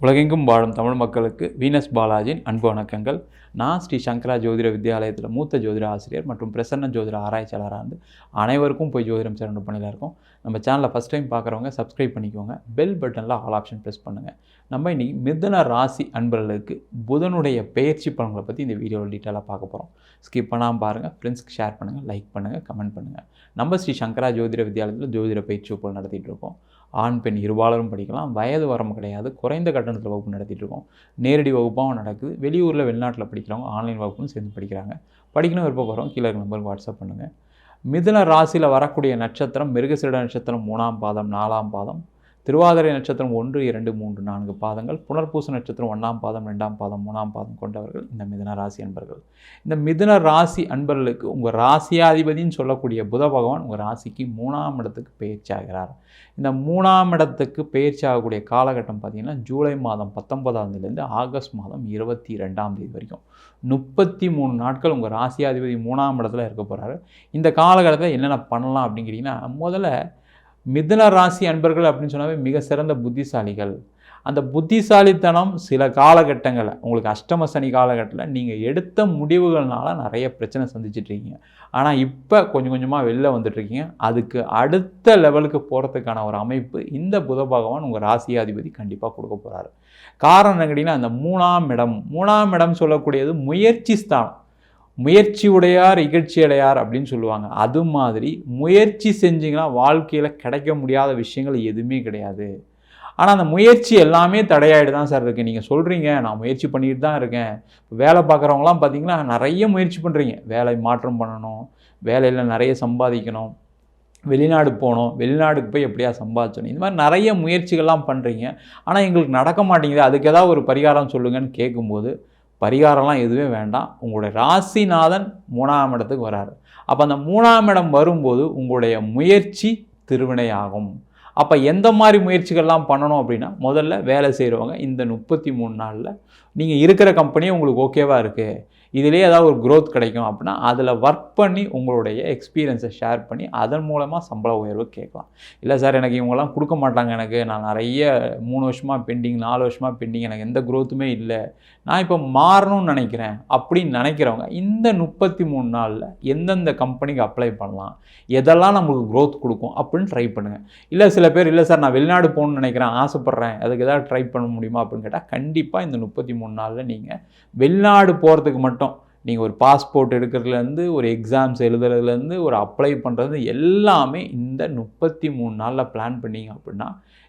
உலகெங்கும் வாழும் தமிழ் மக்களுக்கு வீனஸ் பாலாஜியின் அன்பு வணக்கங்கள். நான் ஸ்ரீ சங்கரா ஜோதிட வித்யாலயத்தில் மூத்த ஜோதிட ஆசிரியர் மற்றும் பிரசன்ன ஜோதிட ஆராய்ச்சியாளராக இருந்து அனைவருக்கும் போய் ஜோதிடம் சேரணும் பண்ணியில் இருக்கோம். நம்ம சேனலை ஃபஸ்ட் டைம் பார்க்குறவங்க சப்ஸ்கிரைப் பண்ணிக்கோங்க. பெல் பட்டனில் ஆல் ஆப்ஷன் ப்ரெஸ் பண்ணுங்கள் நம்ம இன்றைக்கி மிதன ராசி அன்பர்களுக்கு புதனுடைய பெயர்ச்சி பலன்களை பற்றி இந்த வீடியோவில் டீட்டெயிலாக பார்க்க போகிறோம் ஸ்கிப் பண்ணாமல் பாருங்கள் ஃப்ரெண்ட்ஸ்க்கு ஷேர் பண்ணுங்கள் லைக் பண்ணுங்கள் கமெண்ட் பண்ணுங்கள் நம்ம ஸ்ரீ சங்கரா ஜோதிட வித்யாலயத்தில் ஜோதிட பயிற்சி போல் நடத்திட்டு இருக்கோம். ஆண் பெண் இருபாலரும் படிக்கலாம். வயது வரம்பு கிடையாது. குறைந்த கட்டணத்தில் வகுப்பு நடத்திட்டு இருக்கோம் நேரடி வகுப்பாகவும் நடக்குது. வெளியூரில் வெளிநாட்டில் படிக்கிறவங்க ஆன்லைன் வகுப்பும் சேர்ந்து படிக்கிறாங்க. படிக்கணும் விருப்பப்படுறோம் கீழே இருக்க நம்பருக்கு வாட்ஸ்அப் பண்ணுங்கள் மிதுன ராசியில் வரக்கூடிய நட்சத்திரம் மிருகசீட நட்சத்திரம் மூணாம் பாதம் நாலாம் பாதம். திருவாதிரை நட்சத்திரம் ஒன்று இரண்டு மூன்று நான்கு பாதங்கள் புனர்பூச நட்சத்திரம் ஒன்றாம் பாதம் ரெண்டாம் பாதம் மூணாம் பாதம் கொண்டவர்கள் இந்த மிதுன ராசி அன்பர்கள். இந்த மிதுன ராசி அன்பர்களுக்கு உங்கள் ராசியாதிபதின்னு சொல்லக்கூடிய புத பகவான் உங்கள் ராசிக்கு மூணாம் இடத்துக்கு பயிற்சி ஆகிறார் இந்த மூணாம் இடத்துக்கு பயிற்சி ஆகக்கூடிய காலகட்டம் பார்த்திங்கன்னா ஜூலை மாதம் பத்தொன்பதாம் தேதியிலேருந்து ஆகஸ்ட் மாதம் இருபத்தி ரெண்டாம் தேதி வரைக்கும். முப்பத்தி மூணு நாட்கள் உங்கள் ராசியாதிபதி மூணாம் இடத்துல இருக்க போகிறாரு இந்த காலகட்டத்தில் என்னென்ன பண்ணலாம் அப்படிங்கிறீங்கன்னா முதல்ல மிதுன ராசி அன்பர்கள் அப்படின்னு சொன்னாவே மிக சிறந்த புத்திசாலிகள். அந்த புத்திசாலித்தனம் சில காலகட்டங்களில் உங்களுக்கு அஷ்டம சனி காலகட்டத்தில் நீங்கள் எடுத்த முடிவுகள்னால நிறைய பிரச்சனை சந்திச்சிட்ருக்கீங்க ஆனால் இப்போ கொஞ்சம் கொஞ்சமாக வெளில வந்துட்ருக்கீங்க அதுக்கு அடுத்த லெவலுக்கு போகிறதுக்கான ஒரு அமைப்பு இந்த புத பகவான் உங்கள் ராசியாதிபதி கண்டிப்பாக கொடுக்க போகிறாரு காரணம் கேட்டிங்கன்னா அந்த மூணாம் இடம் மூணாம் இடம் சொல்லக்கூடியது முயற்சி ஸ்தானம். முயற்சி உடையார் இகழ்ச்சி அடையார் அப்படின்னு சொல்லுவாங்க. அது மாதிரி முயற்சி செஞ்சிங்கன்னா வாழ்க்கையில் கிடைக்க முடியாத விஷயங்கள் எதுவுமே கிடையாது. ஆனால் அந்த முயற்சி எல்லாமே தடையாயிட்டு தான் சார் இருக்குது நீங்கள் சொல்கிறீங்க நான் முயற்சி பண்ணிட்டு தான் இருக்கேன். வேலை பார்க்குறவங்களாம் பார்த்தீங்கன்னா நிறைய முயற்சி பண்ணுறீங்க வேலை மாற்றம் பண்ணணும் வேலையில் நிறைய சம்பாதிக்கணும் வெளிநாடு போகணும் வெளிநாடுக்கு போய் எப்படியா சம்பாதிச்சணும். இந்த மாதிரி நிறைய முயற்சிகள்லாம் பண்ணுறீங்க ஆனால் எங்களுக்கு நடக்க மாட்டேங்குது. அதுக்கு ஏதாவது ஒரு பரிகாரம் சொல்லுங்கன்னு கேட்கும்போது பரிகாரம்லாம் எதுவுமே வேண்டாம். உங்களுடைய ராசிநாதன் மூணாம் இடத்துக்கு வராரு. அப்போ அந்த மூணாம் இடம் வரும்போது உங்களுடைய முயற்சி திருவினையாகும். அப்போ எந்த மாதிரி முயற்சிகள்லாம் பண்ணணும் அப்படின்னா முதல்ல வேலை செய்கிறவங்க இந்த முப்பத்தி மூணு நாளில் நீங்கள் இருக்கிற கம்பெனியே உங்களுக்கு ஓகேவாக இருக்குது இதிலே ஏதாவது ஒரு க்ரோத் கிடைக்கும் அப்படின்னா அதில் ஒர்க் பண்ணி உங்களுடைய எக்ஸ்பீரியன்ஸை ஷேர் பண்ணி அதன் மூலமாக சம்பள உயர்வு கேட்கலாம். இல்லை சார் எனக்கு இவங்கெல்லாம் கொடுக்க மாட்டாங்க எனக்கு. நான் நிறைய மூணு வருஷமாக பெண்டிங் நாலு வருஷமாக பெண்டிங் எனக்கு எந்த க்ரோத்துமே இல்லை. நான் இப்போ மாறணும்னு நினைக்கிறேன் அப்படின்னு நினைக்கிறவங்க இந்த முப்பத்தி மூணு நாளில் எந்தெந்த கம்பெனிக்கு அப்ளை பண்ணலாம் எதெல்லாம் நமக்கு க்ரோத் கொடுக்கும் அப்படின்னு ட்ரை பண்ணுங்கள் இல்லை சில பேர் இல்லை சார் நான் வெளிநாடு போகணும்னு நினைக்கிறேன் ஆசைப்பட்றேன். அதுக்கு ஏதாவது ட்ரை பண்ண முடியுமா? அப்படின்னு கேட்டால் கண்டிப்பாக இந்த முப்பத்தி மூணு நாளில் நீங்கள் வெளிநாடு போகிறதுக்கு மட்டும் நீங்கள் ஒரு பாஸ்போர்ட் எடுக்கிறதுலேருந்து ஒரு எக்ஸாம்ஸ் எழுதுறதுலேருந்து ஒரு அப்ளை பண்ணுறது எல்லாமே இந்த முப்பத்தி மூணு நாளில் பிளான் பண்ணீங்க அப்படின்னா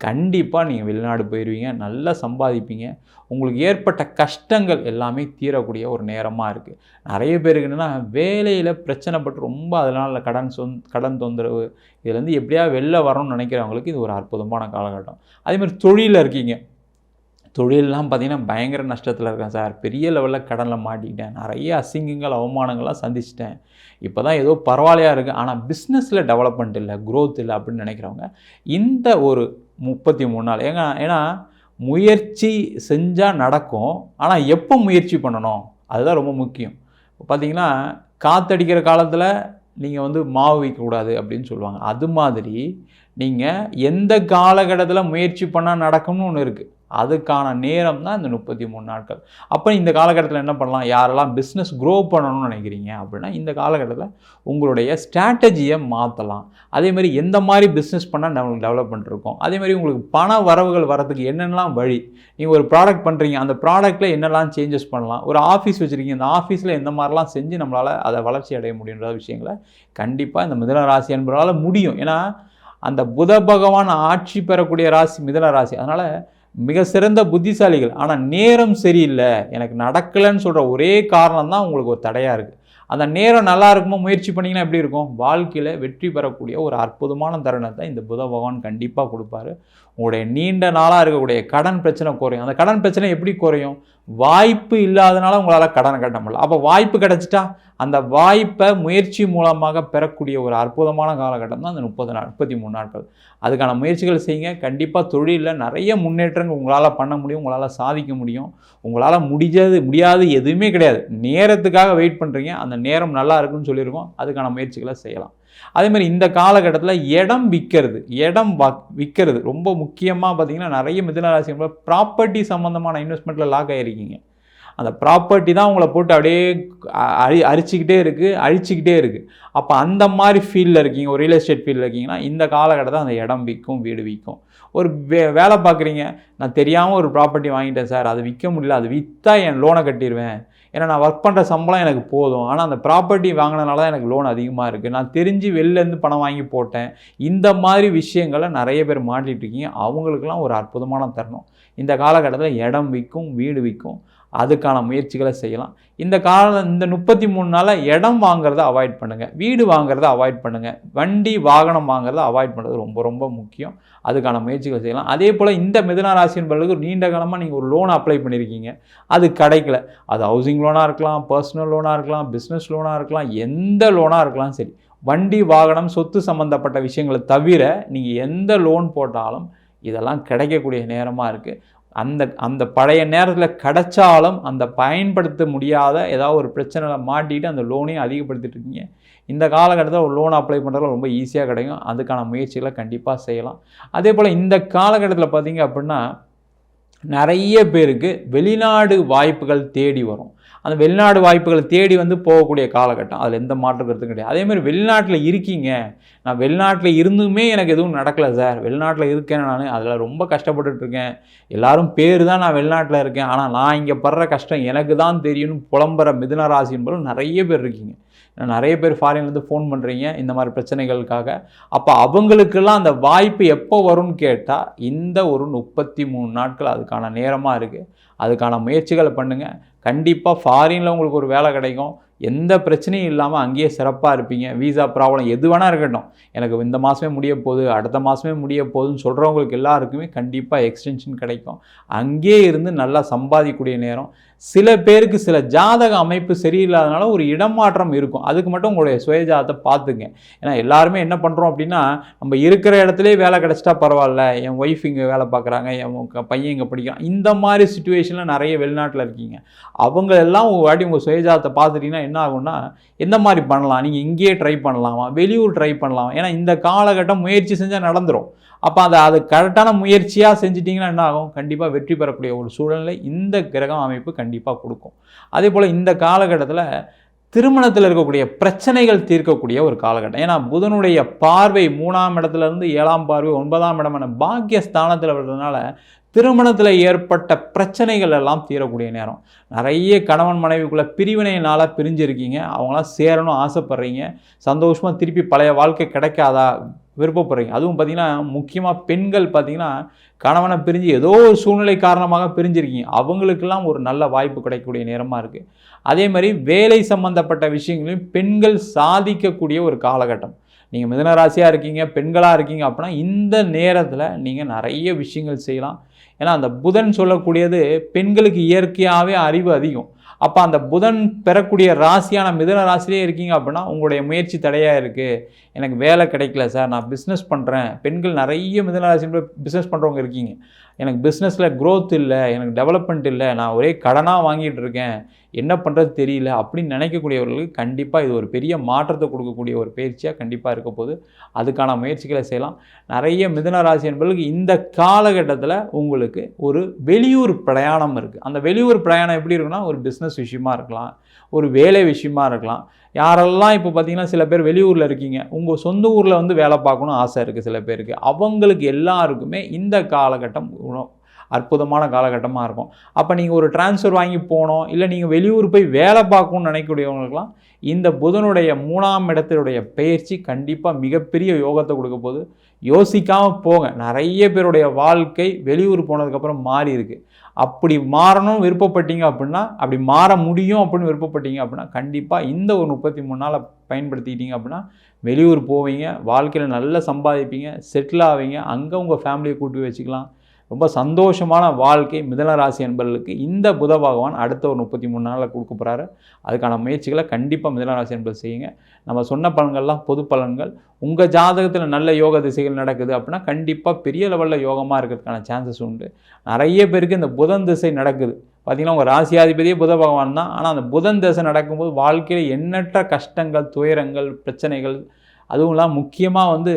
கண்டிப்பாக நீங்கள் வெளிநாடு போயிடுவீங்க நல்லா சம்பாதிப்பீங்க. உங்களுக்கு ஏற்பட்ட கஷ்டங்கள் எல்லாமே தீரக்கூடிய ஒரு நேரமாக இருக்குது நிறைய பேருக்கு என்னென்னா வேலையில் பிரச்சனைப்பட்டு ரொம்ப அதனால் கடன் சொந் கடன் தொந்தரவு இதுலேருந்து எப்படியா வெளில வரணும்னு நினைக்கிறவங்களுக்கு இது ஒரு அற்புதமான காலகட்டம். அதேமாதிரி தொழிலில் இருக்கீங்க. தொழிலெலாம் பார்த்திங்கன்னா பயங்கர நஷ்டத்தில் இருக்கேன் சார். பெரிய லெவலில் கடனில் மாட்டிக்கிட்டேன். நிறைய அசிங்கங்கள் அவமானங்கள்லாம் சந்திச்சிட்டேன். இப்போ தான் ஏதோ பரவாயில்லையாக இருக்குது ஆனால் பிஸ்னஸில் டெவலப்மெண்ட் இல்லை க்ரோத் இல்லை அப்படின்னு நினைக்கிறவங்க இந்த ஒரு முப்பத்தி மூணு நாள் ஏங்க ஏன்னா முயற்சி செஞ்சால் நடக்கும். ஆனால் எப்போ முயற்சி பண்ணணும்? அதுதான் ரொம்ப முக்கியம். இப்போ பார்த்தீங்கன்னா காற்றடிக்கிற காலத்தில் நீங்கள் வந்து மாவு வைக்கக்கூடாது அப்படின்னு சொல்லுவாங்க. அது மாதிரி நீங்கள் எந்த காலகட்டத்தில் முயற்சி பண்ணால் நடக்கும்னு ஒன்று இருக்குது அதுக்கான நேரம் தான் இந்த முப்பத்தி மூணு நாட்கள். அப்போ இந்த காலகட்டத்தில் என்ன பண்ணலாம்? யாரெல்லாம் பிஸ்னஸ் க்ரோ பண்ணணும்னு நினைக்கிறீங்க அப்படின்னா இந்த காலகட்டத்தில் உங்களுடைய ஸ்ட்ராட்டஜியை மாற்றலாம் அதேமாதிரி எந்த மாதிரி பிஸ்னஸ் பண்ணால் நம்மளுக்கு டெவலப்மெண்ட் இருக்கும். அதேமாதிரி உங்களுக்கு பண வரவுகள் வரதுக்கு என்னென்னலாம் வழி? நீங்கள் ஒரு ப்ராடக்ட் பண்ணுறீங்க அந்த ப்ராடக்ட்டில் என்னெல்லாம் சேஞ்சஸ் பண்ணலாம்? ஒரு ஆஃபீஸ் வச்சுருக்கீங்க அந்த ஆஃபீஸில் எந்த மாதிரிலாம் செஞ்சு நம்மளால் அதை வளர்ச்சி அடைய முடியுன்ற விஷயங்களை கண்டிப்பாக இந்த மிதன ராசி என்பதால் முடியும். ஏன்னா அந்த புத பகவான் ஆட்சி பெறக்கூடிய ராசி மிதன ராசி. அதனால் மிக சிறந்த புத்திசாலிகள். ஆனால் நேரம் சரியில்லை. எனக்கு நடக்கலைன்னு சொல்கிற ஒரே காரணம் தான் உங்களுக்கு ஒரு தடையாக இருக்குது அந்த நேரம் நல்லா இருக்குமோ முயற்சி பண்ணிங்கன்னா எப்படி இருக்கும்? வாழ்க்கையில் வெற்றி பெறக்கூடிய ஒரு அற்புதமான தருணத்தை இந்த புத பகவான் கண்டிப்பாக கொடுப்பாரு. உங்களுடைய நீண்ட நாளாக இருக்கக்கூடிய கடன் பிரச்சனை குறையும். அந்த கடன் பிரச்சனை எப்படி குறையும்? வாய்ப்பு இல்லாதனால உங்களால் கடனை கட்ட முடியல. அப்போ வாய்ப்பு கிடச்சிட்டா அந்த வாய்ப்பை முயற்சி மூலமாக பெறக்கூடிய ஒரு அற்புதமான காலகட்டம் தான் அந்த முப்பது நாள் முப்பத்தி மூணு நாட்கள். அதுக்கான முயற்சிகள் செய்யுங்க. கண்டிப்பாக தொழிலில் நிறைய முன்னேற்றங்கள் உங்களால் பண்ண முடியும் உங்களால் சாதிக்க முடியும். உங்களால் முடிஞ்சது முடியாது எதுவுமே கிடையாது. நேரத்துக்காக வெயிட் பண்ணுறீங்க அந்த நேரம் நல்லா இருக்குன்னு சொல்லியிருக்கோம். அதுக்கான முயற்சிகளை செய்யலாம். அதே மாதிரி இந்த காலகட்டத்தில் இடம் விற்கிறது இடம் வ விற்கிறது. ரொம்ப முக்கியமாக பார்த்தீங்கன்னா நிறைய மிதனராசி ப்ராப்பர்ட்டி சம்மந்தமான இன்வெஸ்ட்மெண்ட்டில் லாக் ஆகிருக்கீங்க அந்த ப்ராப்பர்ட்டி தான் உங்களை போட்டு அப்படியே அழி அரிச்சிக்கிட்டே இருக்குது அழிச்சிக்கிட்டே இருக்குது அப்போ அந்த மாதிரி ஃபீல்டில் இருக்கீங்க ஒரு ரியல் எஸ்டேட் ஃபீல்டில் இருக்கீங்கன்னா இந்த காலகட்டத்தில் அந்த இடம் விற்கும் வீடு விற்கும். ஒரு வே வேலை பார்க்குறீங்க நான் தெரியாமல் ஒரு ப்ராப்பர்ட்டி வாங்கிட்டேன் சார் அது விற்க முடியல அது விற்றா என் லோனை கட்டிடுவேன் ஏன்னா நான் ஒர்க் பண்ணுற சம்பளம் எனக்கு போதும். ஆனால் அந்த ப்ராப்பர்ட்டி வாங்கினனால தான் எனக்கு லோன் அதிகமாக இருக்குது நான் தெரிஞ்சு வெளிலேருந்து பணம் வாங்கி போட்டேன். இந்த மாதிரி விஷயங்களை நிறைய பேர் மாட்டிகிட்டு இருக்கீங்க. அவங்களுக்கெல்லாம் ஒரு அற்புதமான தருணம். இந்த காலகட்டத்தில் இடம் விற்கும் வீடு விற்கும் அதுக்கான முயற்சிகளை செய்யலாம். இந்த கால இந்த முப்பத்தி மூணு நாளில் இடம் வாங்குறத அவாய்ட் பண்ணுங்கள் வீடு வாங்குறத அவாய்ட் பண்ணுங்கள் வண்டி வாகனம் வாங்குறத அவாய்ட் பண்ணுறது ரொம்ப ரொம்ப முக்கியம். அதுக்கான முயற்சிகள் செய்யலாம். அதே போல் இந்த மிதுன ராசி என்பவர்களுக்கு நீண்ட காலமாக நீங்கள் ஒரு லோன் அப்ளை பண்ணியிருக்கீங்க அது கிடைக்கல. அது ஹவுசிங் லோனாக இருக்கலாம் பர்சனல் லோனாக இருக்கலாம் பிஸ்னஸ் லோனாக இருக்கலாம் எந்த லோனாக இருக்கலாம் சரி. வண்டி வாகனம் சொத்து சம்மந்தப்பட்ட விஷயங்களை தவிர நீங்கள் எந்த லோன் போட்டாலும் இதெல்லாம் கிடைக்கக்கூடிய நேரமாக இருக்குது அந்த அந்த பழைய நேரத்தில் கிடைச்சாலும் அந்த பயன்படுத்த முடியாத ஏதாவது ஒரு பிரச்சனையில் மாட்டிட்டு அந்த லோனையும் அதிகப்படுத்திட்டு இருக்கீங்க. இந்த காலகட்டத்தில் ஒரு லோன் அப்ளை பண்ணுறதுல ரொம்ப ஈஸியாக கிடைக்கும். அதுக்கான முயற்சிகளை கண்டிப்பாக செய்யலாம். அதே போல் இந்த காலகட்டத்தில் பார்த்தீங்க அப்படின்னா நிறைய பேருக்கு வெளிநாடு வாய்ப்புகள் தேடி வரும். அந்த வெளிநாடு வாய்ப்புகளை தேடி வந்து போகக்கூடிய காலகட்டம். அதில் எந்த மாற்று கருத்தும் கிடையாது. அதேமாதிரி வெளிநாட்டில் இருக்கீங்க. நான் வெளிநாட்டில் இருந்துமே எனக்கு எதுவும் நடக்கலை சார். வெளிநாட்டில் இருக்கேன் நான் அதில் ரொம்ப கஷ்டப்பட்டுட்டு இருக்கேன். எல்லாரும் பேர் தான் நான் வெளிநாட்டில் இருக்கேன். ஆனால் நான் இங்கே படுற கஷ்டம் எனக்கு தான் தெரியும்னு புலம்புற மிதுன ராசி என்பது நிறைய பேர் இருக்கீங்க. நிறைய பேர் ஃபாரின்லேருந்து ஃபோன் பண்ணுறீங்க இந்த மாதிரி பிரச்சனைகளுக்காக. அப்போ அவங்களுக்கெல்லாம் அந்த வாய்ப்பு எப்போ வரும்னு கேட்டால் இந்த ஒரு முப்பத்தி மூணு நாட்கள் அதுக்கான நேரமாக இருக்குது அதுக்கான முயற்சிகளை பண்ணுங்கள் கண்டிப்பாக ஃபாரினில் உங்களுக்கு ஒரு வேலை கிடைக்கும். எந்த பிரச்சனையும் இல்லாமல் அங்கேயே சிறப்பாக இருப்பீங்க. வீசா ப்ராப்ளம் எது வேணால் இருக்கட்டும். எனக்கு இந்த மாதமே முடிய போகுது அடுத்த மாதமே முடிய போகுதுன்னு சொல்கிறவங்களுக்கு எல்லாருக்குமே கண்டிப்பாக எக்ஸ்டென்ஷன் கிடைக்கும். அங்கேயே இருந்து நல்லா சம்பாதிக்கக்கூடிய நேரம். சில பேருக்கு சில ஜாதக அமைப்பு சரியில்லாதனால ஒரு இடமாற்றம் இருக்கும். அதுக்கு மட்டும் உங்களுடைய சுயஜாதத்தை பார்த்துங்க. ஏன்னா எல்லாருமே என்ன பண்ணுறோம் அப்படின்னா நம்ம இருக்கிற இடத்துலயே வேலை கிடச்சிட்டா பரவாயில்ல. என் ஒய்ஃப் இங்கே வேலை பார்க்குறாங்க என் பையன் இங்கே படிக்கிறான். இந்த மாதிரி சுச்சுவேஷனில் நிறைய வெளிநாட்டில் இருக்கீங்க. அவங்க எல்லாம் வாட்டி உங்கள் சுயஜாதத்தை பார்த்துட்டிங்கன்னா என்ன ஆகும்னா எந்த மாதிரி பண்ணலாம்? நீங்கள் இங்கேயே ட்ரை பண்ணலாமா? வெளியூர் ட்ரை பண்ணலாமா? ஏன்னா இந்த காலகட்டம் முயற்சி செஞ்சால் நடந்துடும் அப்போ அதை அது கரெக்டான முயற்சியாக செஞ்சிட்டிங்கன்னா என்ன ஆகும்? கண்டிப்பாக வெற்றி பெறக்கூடிய ஒரு சூழ்நிலை இந்த கிரகம் அமைப்பு கண்டிப்பாக கொடுக்கும். அதே போல் இந்த காலகட்டத்தில் திருமணத்தில் இருக்கக்கூடிய பிரச்சனைகள் தீர்க்கக்கூடிய ஒரு காலகட்டம். ஏன்னா புதனுடைய பார்வை மூணாம் இடத்துல இருந்து ஏழாம் பார்வை ஒன்பதாம் இடமான பாக்கிய ஸ்தானத்தில் வர்றதுனால திருமணத்தில் ஏற்பட்ட பிரச்சனைகள் எல்லாம் தீரக்கூடிய நேரம். நிறைய கணவன் மனைவிக்குள்ளே பிரிவினையினால் பிரிஞ்சிருக்கீங்க. அவங்களாம் சேரணும் ஆசைப்பட்றீங்க. சந்தோஷமாக திருப்பி பழைய வாழ்க்கை கிடைக்காதா? விருப்பப்படுறீங்க. அதுவும் பார்த்தீங்கன்னா முக்கியமாக பெண்கள் பார்த்தீங்கன்னா கணவனை பிரிஞ்சு ஏதோ ஒரு சூழ்நிலை காரணமாக பிரிஞ்சிருக்கீங்க. அவங்களுக்கெல்லாம் ஒரு நல்ல வாய்ப்பு கிடைக்கக்கூடிய நேரமாக இருக்குது அதே மாதிரி வேலை சம்மந்தப்பட்ட விஷயங்களையும் பெண்கள் சாதிக்கக்கூடிய ஒரு காலகட்டம். நீங்கள் மிதன ராசியாக இருக்கீங்க பெண்களாக இருக்கீங்க அப்படின்னா இந்த நேரத்தில் நீங்கள் நிறைய விஷயங்கள் செய்யலாம். ஏன்னா அந்த புதன் சொல்லக்கூடியது பெண்களுக்கு இயற்கையாகவே அறிவு அதிகம். அப்போ அந்த புதன் பெறக்கூடிய ராசியான மிதன ராசிலே இருக்கீங்க அப்படின்னா உங்களுடைய முயற்சி தடையாக இருக்குது எனக்கு வேலை கிடைக்கல சார் நான் பிஸ்னஸ் பண்ணுறேன் பெண்கள் நிறைய மிதன ராசியில் பிஸ்னஸ் பண்ணுறவங்க இருக்கீங்க. எனக்கு பிஸ்னஸில் க்ரோத் இல்லை எனக்கு டெவலப்மெண்ட் இல்லை நான் ஒரே கடனாக வாங்கிட்டு இருக்கேன் என்ன பண்ணுறது தெரியல அப்படின்னு நினைக்கக்கூடியவர்களுக்கு கண்டிப்பாக இது ஒரு பெரிய மாற்றத்தை கொடுக்கக்கூடிய ஒரு பயிற்சியாக கண்டிப்பாக இருக்க போது அதுக்கான முயற்சிகளை செய்யலாம். நிறைய மிதுன ராசி என்பவர்களுக்கு இந்த காலகட்டத்தில் உங்களுக்கு ஒரு வெளியூர் பிரயாணம் இருக்குது அந்த வெளியூர் பிரயாணம் எப்படி இருக்குன்னா ஒரு பிஸ்னஸ் விஷயமா இருக்கலாம் ஒரு வேலை விஷயமா இருக்கலாம். யாரெல்லாம் இப்போ பார்த்தீங்கன்னா சில பேர் வெளியூரில் இருக்கீங்க உங்கள் சொந்த ஊரில் வந்து வேலை பார்க்கணும் ஆசை இருக்குது சில பேருக்கு. அவங்களுக்கு எல்லாருக்குமே இந்த காலகட்டம் அற்புதமான காலகட்டமாக இருக்கும். அப்போ நீங்கள் ஒரு டிரான்ஸ்ஃபர் வாங்கி போகணும் இல்லை நீங்கள் வெளியூர் போய் வேலை பார்க்கணும்னு நினைக்கக்கூடியவங்களுக்குலாம் இந்த புதனுடைய மூணாம் இடத்தினுடைய பயிற்சி கண்டிப்பாக மிகப்பெரிய யோகத்தை கொடுக்க போது யோசிக்காமல் போங்க. நிறைய பேருடைய வாழ்க்கை வெளியூர் போனதுக்கப்புறம் மாறி இருக்கு. அப்படி மாறணும் விருப்பப்பட்டீங்க அப்படின்னா அப்படி மாற முடியும் அப்படின்னு விருப்பப்பட்டீங்க அப்படின்னா கண்டிப்பாக இந்த ஒரு முப்பத்தி மூணு நாளை பயன்படுத்திக்கிட்டீங்க அப்படின்னா வெளியூர் போவீங்க வாழ்க்கையில் நல்லா சம்பாதிப்பீங்க செட்டில் ஆவீங்க அங்கே உங்கள் ஃபேமிலியை கூட்டி வச்சுக்கலாம். ரொம்ப சந்தோஷமான வாழ்க்கை மிதன ராசி என்பர்களுக்கு இந்த புத பகவான் அடுத்த ஒரு முப்பத்தி மூணு நாளில் கொடுக்க போகிறாரு அதுக்கான முயற்சிகளை கண்டிப்பாக மிதன ராசி என்பது செய்யுங்க. நம்ம சொன்ன பலன்கள்லாம் பொது பலன்கள். உங்கள் ஜாதகத்தில் நல்ல யோக திசைகள் நடக்குது அப்படின்னா கண்டிப்பாக பெரிய லெவலில் யோகமாக இருக்கிறதுக்கான சான்சஸ் உண்டு. நிறைய பேருக்கு இந்த புதன் திசை நடக்குது. பார்த்திங்கன்னா உங்கள் ராசியாதிபதியே புத பகவான் தான். ஆனால் அந்த புதன் திசை நடக்கும்போது வாழ்க்கையில் எண்ணற்ற கஷ்டங்கள் துயரங்கள் பிரச்சனைகள் அதுவும் இல்லாமல் முக்கியமாக வந்து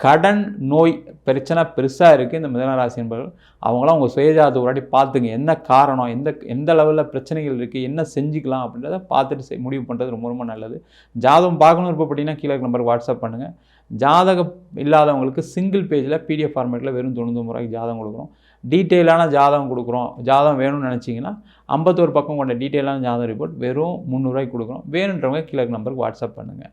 கடன் நோய் பிரச்சனை பெருசாக இருக்குது இந்த மிதன ராசி என்பவர்கள் அவங்களாம் உங்கள் சுயஜாதத்தை ஒரு வாட்டி பார்த்துங்க. என்ன காரணம்? எந்த எந்த லெவலில் பிரச்சனைகள் இருக்குது என்ன செஞ்சுக்கலாம்? அப்படின்றத பார்த்துட்டு செய் முடிவு பண்ணுறது ரொம்ப ரொம்ப நல்லது. ஜாதகம் பார்க்கணும் விருப்பப்பட்டீங்கன்னா கீழே நம்பருக்கு வாட்ஸ்அப் பண்ணுங்கள் ஜாதகம் இல்லாதவங்களுக்கு சிங்கிள் பேஜில் பிடிஎஃப் ஃபார்மேட்டில் வெறும் தொண்ணூறு ரூபாய்க்கு ஜாதகம் கொடுக்குறோம். டீட்டெயிலான ஜாதகம் கொடுக்குறோம். ஜாதகம் வேணும்னு நினச்சிங்கன்னா ஐம்பத்தோரு பக்கம் கொண்ட டீட்டெயிலான ஜாதகம் ரிப்போர்ட் வெறும் முந்நூறுரூவாய்க்கு கொடுக்குறோம். வேணுன்றவங்க கீழே நம்பருக்கு வாட்ஸ்அப் பண்ணுங்கள்